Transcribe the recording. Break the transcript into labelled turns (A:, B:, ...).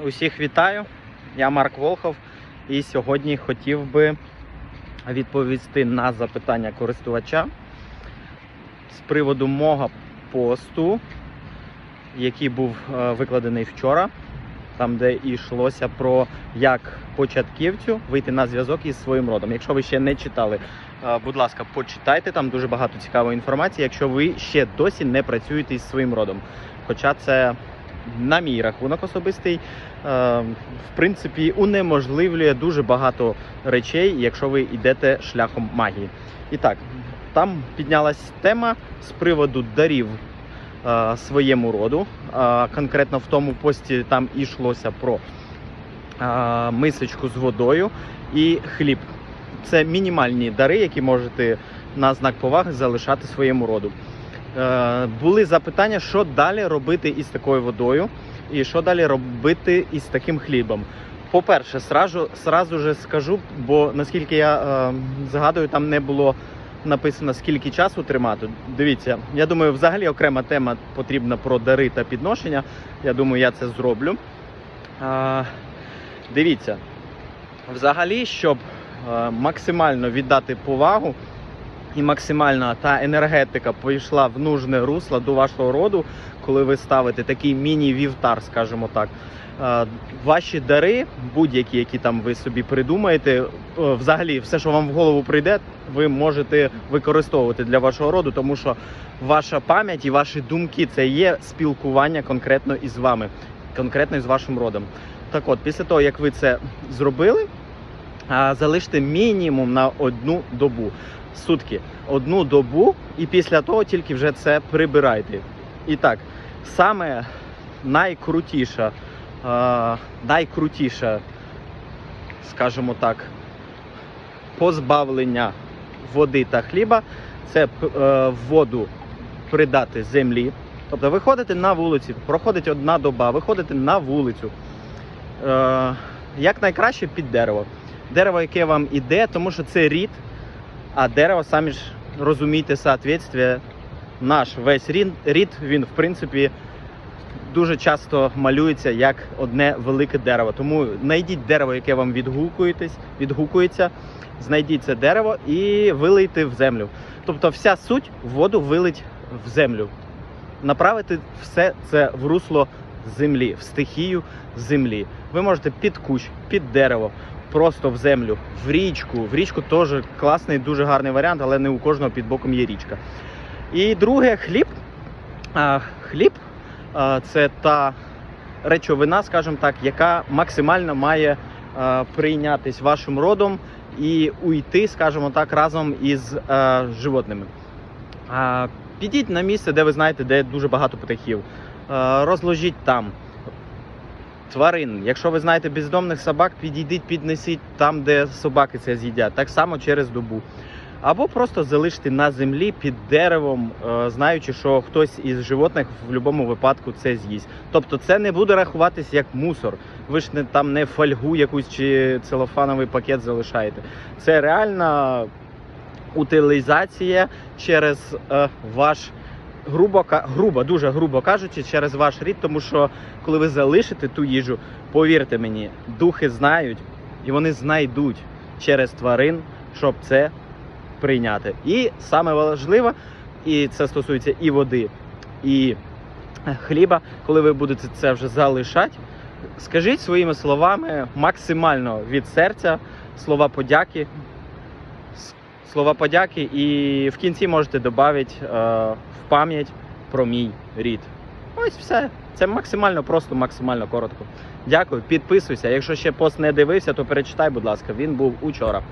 A: Усіх вітаю. Я Марк Волхов, і сьогодні хотів би відповісти на запитання користувача з приводу мого посту, який був е, викладений вчора, там де йшлося про як початківцю вийти на зв'язок із своїм родом. Якщо ви ще не читали, е, будь ласка, почитайте там дуже багато цікавої інформації, якщо ви ще досі не працюєте із своїм родом. Хоча це на мій рахунок особистий, е, в принципі, унеможливлює дуже багато речей, якщо ви йдете шляхом магії. І так, там піднялась тема з приводу дарів е, своєму роду. Е, конкретно в тому пості там йшлося про мисочку з водою і хліб. Це мінімальні дари, які можете на знак поваги залишати своєму роду. Е, були запитання, що далі робити із такою водою, і що далі робити із таким хлібом. По-перше, сразу, сразу же скажу, бо наскільки я е, згадую, там не було написано скільки часу тримати. Дивіться, я думаю, взагалі окрема тема потрібна про дари та підношення. Я думаю, я це зроблю. Е, дивіться, взагалі, щоб е, максимально віддати повагу і максимальна та енергетика пішла в нужне русло до вашого роду, коли ви ставите такий міні-вівтар, скажімо так. Е, Ваші дари, будь-які, які там ви собі придумаєте, е, взагалі все, що вам в голову прийде, ви можете використовувати для вашого роду, тому що ваша пам'ять і ваші думки це є спілкування конкретно із вами, конкретно із вашим родом. Так от, після того, як ви це зробили, залиште мінімум на одну добу. Сутки, одну добу, і після того тільки вже це прибирайте. І так, саме найкрутіша, а, найкрутіша, скажімо так, позбавлення води та хліба це е, воду придати землі. Тобто ви ходите на вулиці, проходить одна доба, ви ходите на вулицю. Е, як найкраще під дерево. Дерево, яке вам іде, тому що це рід, а дерево, самі ж розумієте, соответствие, наш весь рід, він в принципі дуже часто малюється як одне велике дерево. Тому знайдіть дерево, яке вам відгукується, знайдіть це дерево і вилийте в землю. Тобто вся суть воду вилить в землю. Направити все це в русло землі, в стихію землі. Ви можете під кущ, під дерево, просто в землю, в річку. В річку теж класний, дуже гарний варіант, але не у кожного під боком є річка. І друге, хліб. Хліб це та речовина, скажімо так, яка максимально має прийнятись вашим родом і уйти, скажімо так, разом із животними. Підіть на місце, де ви знаєте, де дуже багато птахів. Розложіть там тварин. Якщо ви знаєте бездомних собак, підійдіть, піднесіть там, де собаки це з'їдять. Так само через добу. Або просто залиште на землі під деревом, е, знаючи, що хтось із животних в будь-якому випадку це з'їсть. Тобто це не буде рахуватись як мусор. Ви ж не там не фольгу якусь чи целофановий пакет залишаєте. Це реальна утилізація через е, ваш грубо грубо, дуже грубо кажучи, через ваш рід, тому що коли ви залишите ту їжу, повірте мені, духи знають і вони знайдуть через тварин, щоб це прийняти. І саме важливе, і це стосується і води, і е, хліба, коли ви будете це вже залишати, скажіть своїми словами максимально від серця слова подяки. Слова подяки, і в кінці можете додати е, в пам'ять про мій рід. Ось все. Це максимально просто, максимально коротко. Дякую, підписуйся. Якщо ще пост не дивився, то перечитай, будь ласка, він був учора.